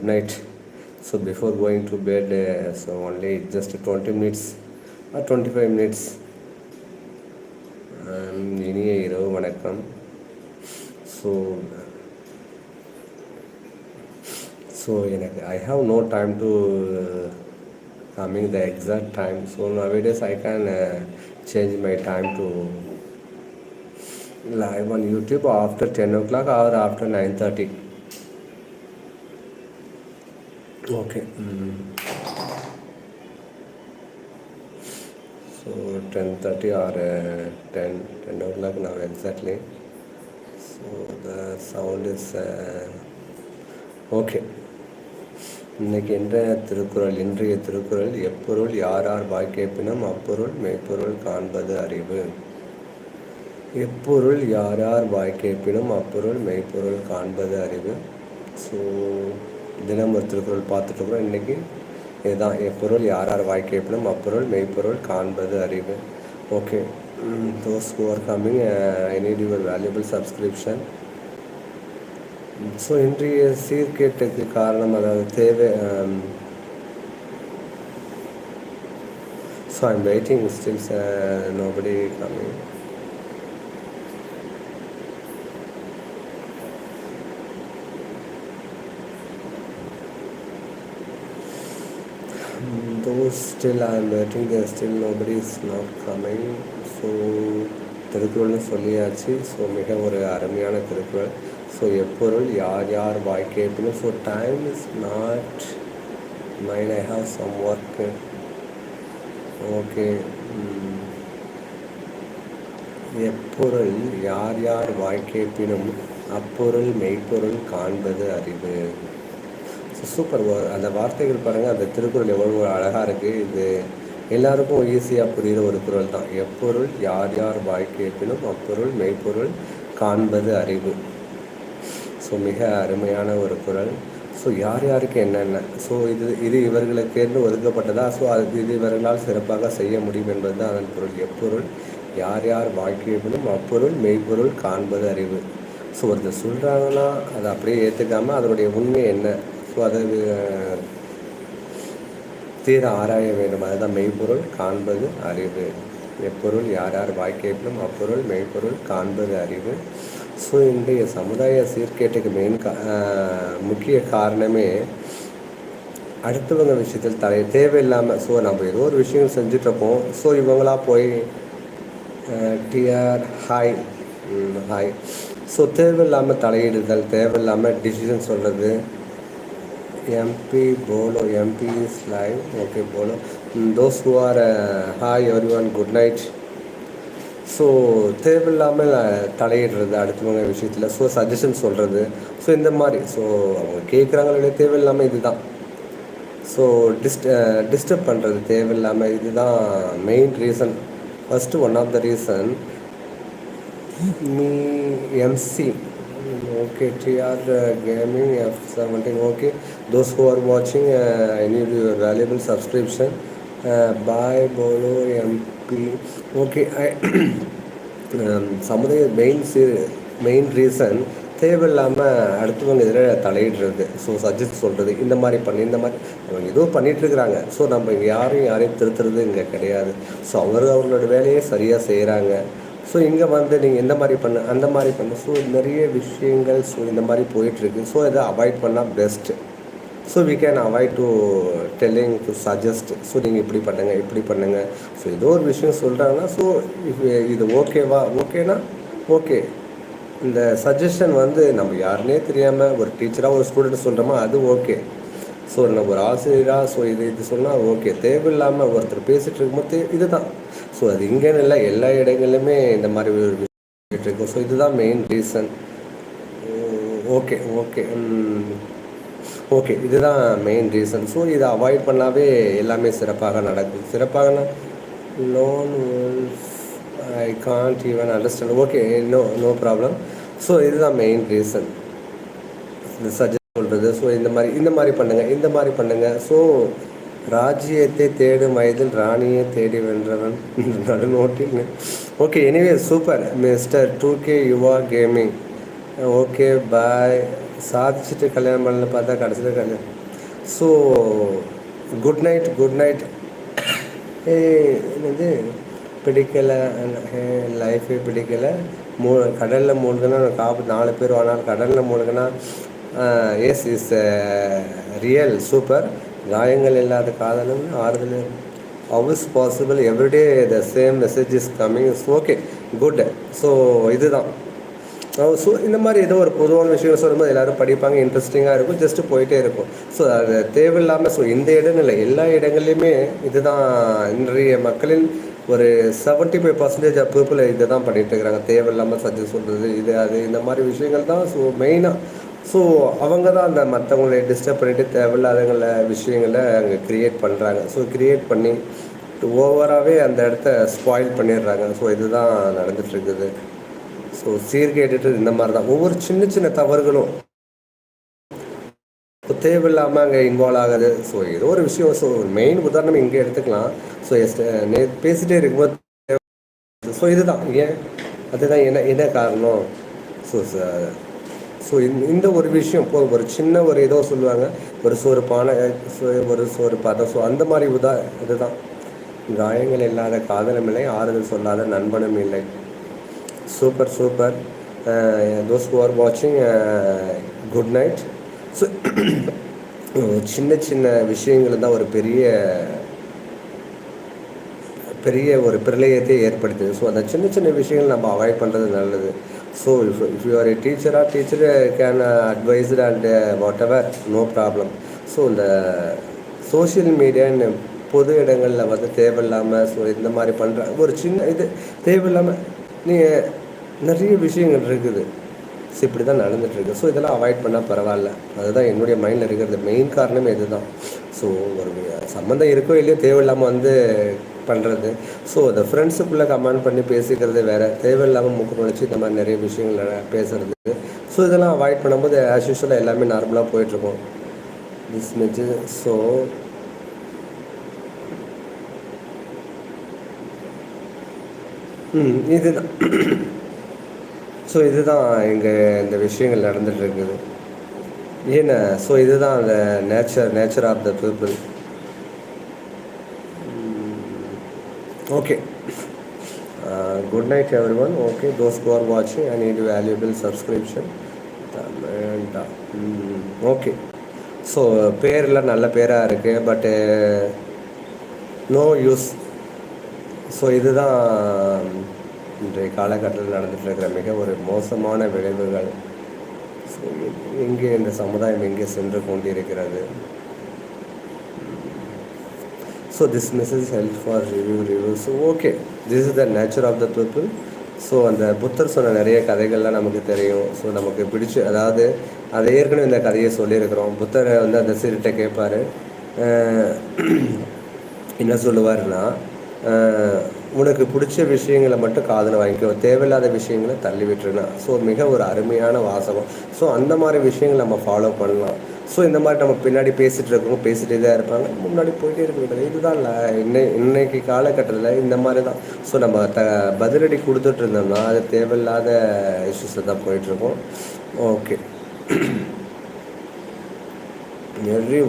good night. So before going to bed, uh, so only just 20 minutes or 25 minutes. Um, இனிய இரவு வணக்கம் so so எனக்கு I have no time to coming the exact time so nowadays I can change my time to live on YouTube after 10 o'clock or after 9:30. Okay. Mm. So 10:30 or uh, 10 10 o'clock now exactly. So the sound is uh, okay. இன்னைக்கு என்ற திருக்குறள் இன்றைய திருக்குறள் எப்பொருள் யார் யார் வாய்க்கேப்பினும் அப்பொருள் மெய்ப்பொருள் காண்பது அறிவு எப்பொருள் யார் யார் வாய் அப்பொருள் மெய்ப்பொருள் காண்பது அறிவு ஸோ தினம் ஒரு திருக்குறள் பார்த்துட்ருக்குறோம் இன்றைக்கி இதுதான். எப்பொருள் யார் யார் வாய் அப்பொருள் மெய்ப்பொருள் காண்பது அறிவு. Okay those who are coming I need your valuable subscription so இன்றைய சீர்கேட்டுக்கு காரணம் அதாவது தேவை so I'm waiting stills nobody coming those still I am waiting. There still nobody is not coming. So திருக்குறள்னு சொல்லியாச்சு. ஸோ மிக ஒரு அருமையான திருக்குறள். ஸோ எப்பொருள் யார் யார் வாய் கேட்பணும் so time is not mind I have some work okay எப்பொருள் யார் யார் வாய் கேட்பினும் அப்பொருள் மெய்ப்பொருள் காண்பது அறிவு. சூப்பர். அந்த வார்த்தைகள் பாருங்கள் அந்த திருக்குறள் எவ்வளோ அழகாக இருக்குது இது எல்லாருக்கும் ஈஸியாக புரிகிற ஒரு குரல் தான். எப்பொருள் யார் யார் வாழ்க்கையப்பினும் அப்பொருள் மெய்ப்பொருள் காண்பது அறிவு. ஸோ மிக அருமையான ஒரு குரல் ஸோ யார் யாருக்கு என்னென்ன? ஸோ இது இது இவர்களுக்கேன்னு ஒதுக்கப்பட்டதா? ஸோ அது இது இவர்களால் சிறப்பாக செய்ய முடியும் என்பது தான் அதன் பொருள் எப்பொருள் யார் யார் வாழ்க்கையப்பினும் அப்பொருள் மெய்ப்பொருள் காண்பது அறிவு. ஸோ ஒருத்தர் சொல்கிறாங்கன்னா அதை அப்படியே ஏற்றுக்காமல் அதனுடைய உண்மை என்ன? ஸோ அதை தீர ஆராய வேண்டும். அதுதான் மெய்ப்பொருள் காண்பது அறிவு. எப்பொருள் யார் யார் வாய்க்கேப்பிலும் அப்பொருள் மெய்ப்பொருள் காண்பது அறிவு. ஸோ இன்றைய சமுதாய சீர்கேட்டுக்கு மெயின் கா முக்கிய காரணமே அடுத்தவங்க விஷயத்தில் தலை தேவையில்லாமல் ஸோ நம்ம ஏதோ ஒரு விஷயம் செஞ்சிட்ருப்போம் ஸோ இவங்களா போய் டிஆர் ஹாய் ஹாய் ஸோ தேவையில்லாமல் தலையிடுதல் தேவையில்லாமல் டிசிஷன் சொல்கிறது MP Bolo, MP is live. Okay, Bolo. Those those who are, uh, hi everyone, good night. So தேவையில்லாமல் uh, தலையிடுறது அடுத்தவங்க விஷயத்தில். ஸோ சஜஷன் சொல்கிறது ஸோ இந்த மாதிரி. ஸோ அவங்க கேட்குறாங்களே தேவையில்லாமல் இதுதான். ஸோ டிஸ்ட டிஸ்டர்ப் uh, பண்ணுறது தேவையில்லாமல் இதுதான் main reason first one of the reason நீ MC okay TR gaming F seventeen okay those who are watching uh, i need your valuable subscription. Uh, bye bolo mp okay i சமுதாய main see main reason தேவையில்லாமல் அடுத்தவங்க இதில் தலையிடுறது. So suggest சொல்கிறது இந்த மாதிரி பண்ணி இந்த மாதிரி அவங்க ஏதோ பண்ணிகிட்ருக்குறாங்க ஸோ நம்ம இங்கே யாரையும் யாரையும் திருத்துறது இங்கே கிடையாது. ஸோ அவங்க அவங்களோட வேலையை சரியாக செய்கிறாங்க ஸோ இங்கே வந்து நீங்கள் எந்த மாதிரி பண்ணு அந்த மாதிரி பண்ண. ஸோ நிறைய விஷயங்கள் ஸோ இந்த மாதிரி போயிட்டுருக்கு ஸோ இதை அவாய்ட் பண்ணால் best so we can avoid to telling to suggest so நீங்கள் இப்படி பண்ணுங்கள் இப்படி பண்ணுங்கள் ஸோ ஏதோ ஒரு விஷயம் சொல்கிறாங்கன்னா ஸோ இது ஓகேவா ஓகேனா ஓகே இந்த சஜஷன் வந்து நம்ம யாருனே தெரியாமல் ஒரு டீச்சராக ஒரு ஸ்டூடெண்ட் சொல்கிறோமா அது ஓகே ஸோ நம்ம ஒரு ஆசிரியராக ஸோ இது இது சொன்னால் ஓகே தேவையில்லாமல் ஒருத்தர் பேசிகிட்டு இருக்கும்போது இது தான் ஸோ அது இங்கேன்னு இல்லை எல்லா இடங்களிலுமே இந்த மாதிரி ஒரு விஷயம் இருக்கும் ஸோ இதுதான் main reason okay okay okay இதுதான் மெயின் ரீசன் ஸோ இதை அவாய்ட் பண்ணாவே எல்லாமே சிறப்பாக நடக்கும் சிறப்பாகனா loan I can't even understand okay no no problem so இதுதான் மெயின் ரீசன் இந்த சஜஸ்ட் சொல்கிறது ஸோ இந்த மாதிரி இந்த மாதிரி பண்ணுங்கள் இந்த மாதிரி பண்ணுங்கள் ஸோ ராஜ்யத்தை தேடும் வயதில் ராணியை தேடி வென்றவன் நடுநோட்டில் okay anyway super mister two K Yuva gaming okay bye சாதிச்சுட்டு கல்யாணம் பண்ணல பார்த்தா கடைசியில் கல்யாணம் so good night good night ஏ என்னது? பிடிக்கலை. லைஃபே பிடிக்கலை. மூ கடலில் மூழ்கினா காப்பு நாலு பேர் ஆனால் கடலில் மூழ்கினா எஸ் இஸ் ரியல் சூப்பர் காயங்கள் இல்லாத காதலும் ஆறுதல் how is possible everyday the same message is coming is okay good so இதுதான். ஸோ இந்த மாதிரி ஏதோ ஒரு பொதுவான விஷயம் சொல்லும்போது எல்லோரும் படிப்பாங்க இன்ட்ரெஸ்டிங்காக இருக்கும் ஜஸ்ட்டு போயிட்டே இருக்கும். ஸோ அது தேவையில்லாமல் ஸோ இந்த இடம் இல்லை எல்லா இடங்கள்லையுமே இதுதான் இன்றைய மக்களின் ஒரு seventy five percentage of people இதை தான் பண்ணிகிட்டு இருக்கிறாங்க தேவையில்லாமல் சஜஸ்ட் சொல்கிறது இது அது இந்த மாதிரி விஷயங்கள் தான் ஸோ மெயினாக ஸோ அவங்க தான் அந்த மற்றவங்களை டிஸ்டர்ப் பண்ணிவிட்டு தேவையில்லாதங்கள விஷயங்களை அங்கே க்ரியேட் பண்ணுறாங்க ஸோ க்ரியேட் பண்ணி ஓவராகவே அந்த இடத்த ஸ்பாயில் பண்ணிடுறாங்க. ஸோ இதுதான் நடந்துகிட்ருக்குது ஸோ சீர்கேட்டுட்டு இந்த மாதிரி தான் ஒவ்வொரு சின்ன சின்ன தவறுகளும் தேவையில்லாமல் அங்கே இன்வால்வ் ஆகுது. ஸோ ஏதோ ஒரு விஷயம். ஸோ மெயின் உதாரணம் இங்கே எடுத்துக்கலாம். ஸோ எஸ் நே பேசிகிட்டே இருக்கும்போது ஸோ இதுதான். ஏன்? அதுதான் என்ன என்ன காரணம்? ஸோ ஸோ இந்த ஒரு விஷயம். இப்போ ஒரு சின்ன ஒரு ஏதோ சொல்லுவாங்க. ஒரு சோறு பானை ஒரு சோறு பதம். ஸோ அந்த மாதிரி உதா இதுதான். காயங்கள் இல்லாத காதலும் இல்லை. ஆறுதல் சொல்லாத நண்பனும் இல்லை. Super super those who are வாட்சிங் குட் நைட் ஸோ சின்ன சின்ன விஷயங்கள் தான் ஒரு பெரிய பெரிய ஒரு பிரளயத்தை ஏற்படுத்துது. ஸோ அந்த சின்ன சின்ன விஷயங்கள் நம்ம அவாய்ட் பண்ணுறது நல்லது. So if if you are a டீச்சராக teacher can advised and whatever no problem so இந்த சோஷியல் மீடியான்னு பொது இடங்களில் வந்து தேவையில்லாமல் ஸோ இந்த மாதிரி பண்ணுற ஒரு சின்ன இது தேவையில்லாமல் நீங்கள் நிறைய விஷயங்கள் இருக்குது. ஸோ இப்படி தான் நடந்துகிட்ருக்கு ஸோ இதெல்லாம் அவாய்ட் பண்ணால் பரவாயில்ல. அதுதான் என்னுடைய மைண்டில் இருக்கிறது. மெயின் காரணமே இதுதான். ஸோ ஒரு சம்மந்தம் இருக்கோ இல்லையோ தேவையில்லாமல் வந்து பண்ணுறது ஸோ அந்த ஃப்ரெண்ட்ஸுக்குள்ளே கமெண்ட் பண்ணி பேசிக்கிறது வேறு. தேவையில்லாமல் மூக்கு நுழைச்சி இந்த மாதிரி நிறைய விஷயங்கள் பேசுகிறது ஸோ இதெல்லாம் அவாய்ட் பண்ணும்போது ஆஸ் யூஸ்வலாக எல்லாமே நார்மலாக போயிட்டுருக்கோம். திஸ் மெச்சு ஸோ ம் இதுதான். ஸோ இதுதான் இங்கே இந்த விஷயங்கள் நடந்துகிட்டு இருக்குது ஏன்னா ஸோ இதுதான் அந்த nature nature of the people okay good night everyone okay those who are watching i it valuable subscription. Okay so பேரில் நல்ல பேராக இருக்குது பட்டு நோ uh, யூஸ் ஸோ இதுதான் இன்றைய காலகட்டத்தில் நடந்துகிட்டு இருக்கிற மிக ஒரு மோசமான விளைவுகள் ஸோ எங்கே இந்த சமுதாயம் எங்கே சென்று கொண்டிருக்கிறது. So this message help for review review so okay this is the nature of the people so அந்த புத்தர் சொன்ன நிறைய கதைகள்லாம் நமக்கு தெரியும். ஸோ நமக்கு பிடிச்சி அதாவது அதை ஏற்கனவே இந்த கதையை சொல்லியிருக்கிறோம். புத்தரை வந்து அந்த சீர்கிட்ட கேட்பார். என்ன சொல்லுவார்னா உனக்கு பிடிச்ச விஷயங்களை மட்டும் காதில் வாங்கிக்கோ. தேவையில்லாத விஷயங்களை தள்ளி விட்டுருனா. ஸோ மிக ஒரு அருமையான வாசகம். ஸோ அந்த மாதிரி விஷயங்கள் நம்ம ஃபாலோ பண்ணலாம். ஸோ இந்த மாதிரி நம்ம பின்னாடி பேசிகிட்டு இருக்கோம் பேசிகிட்டே தான் இருப்பாங்க. முன்னாடி போயிட்டே இருக்கிறது இதுதான் இல்லை இன்னை இன்னைக்கு காலகட்டத்தில் இந்த மாதிரி தான். ஸோ நம்ம த பதிலடி கொடுத்துட்டு இருந்தோம்னா அது தேவையில்லாத இஷ்யூஸில் தான் போயிட்டுருக்கோம். ஓகே எவ்ரி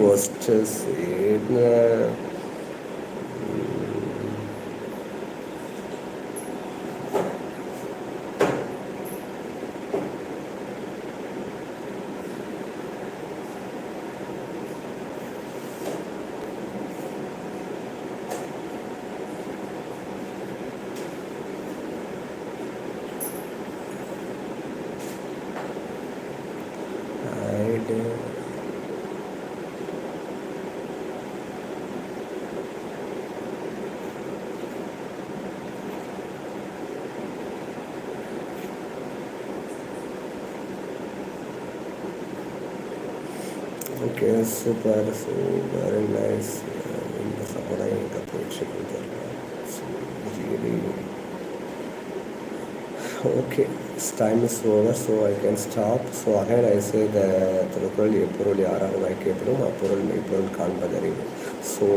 ஒஸ்டஸ் ஓகே சூப்பர் சூப்பர் நைஸ் இந்த சமுதாயம் போயிட்டு okay time is over so I can stop so again I say the Thirukkural எப்பொருள் யாரால் வாய்க்கப்படும் அப்பொருள் மெய்ப்பொருள் காண்பதறிவு ஸோ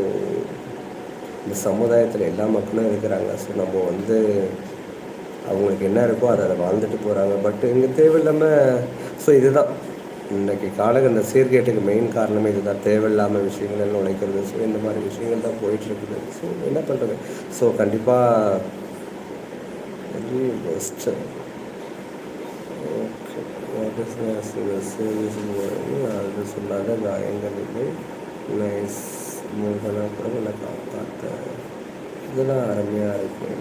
இந்த சமுதாயத்தில் எல்லா மக்களும் இருக்கிறாங்க. ஸோ நம்ம வந்து அவங்களுக்கு என்ன இருக்கோ அதை அதை வாழ்ந்துட்டு போகிறாங்க பட் இங்கே தேவையில்லாமல் ஸோ இதுதான். இன்றைக்கி காலகட்ட சீர்கேட்டுக்கு மெயின் காரணமே இதுதான். தேவையில்லாமல் விஷயங்கள் நுழைக்கிறது ஸோ இந்த மாதிரி விஷயங்கள் தான் போயிட்டுருக்குது. ஸோ என்ன பண்ணுறது ஸோ கண்டிப்பாக வெரி பெஸ்ட்டு அது சொல்லாத காயங்கள் நைஸ் மூகனா கூட நான் காப்பாற்ற இதெல்லாம் அருமையாக இருக்கும்.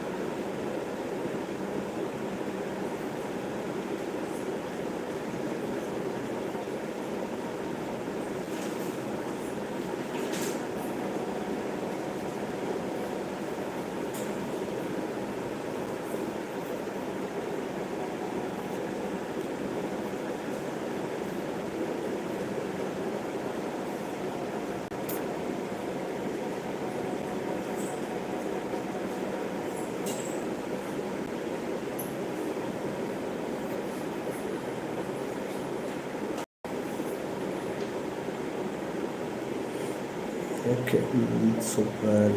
ஓகே சூப்பர்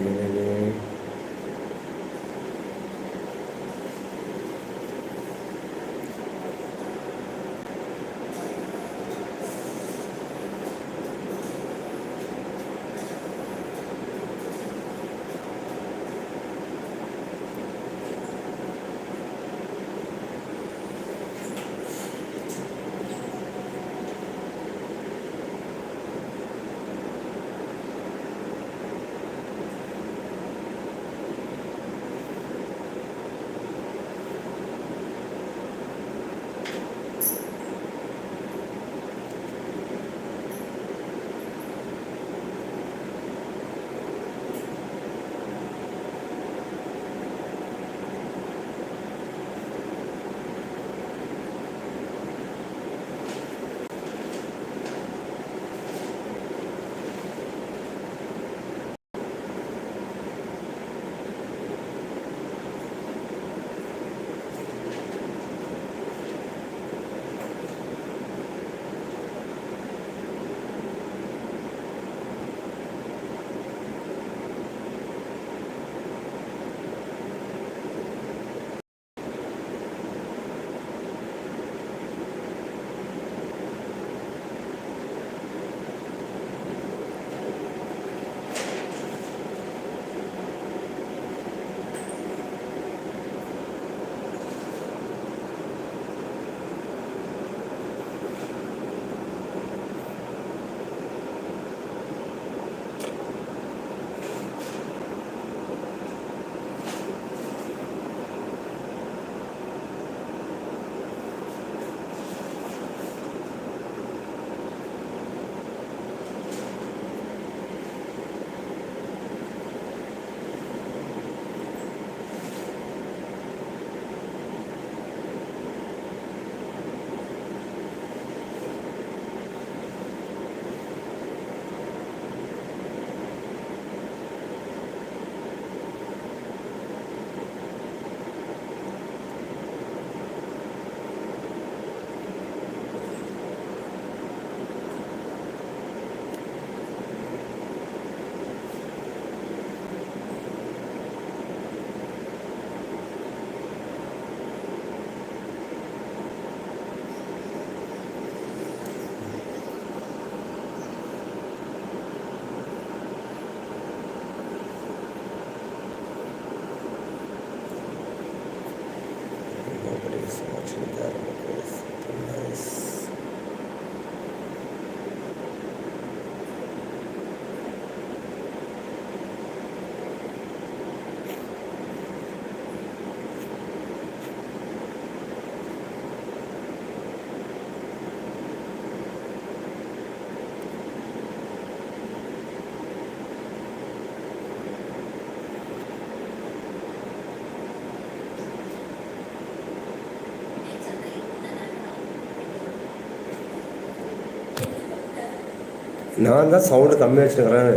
நான் தான் சவுண்டு கம்மியாக வச்சுருக்கிறேன்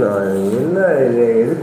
நான் என்ன எதுக்கு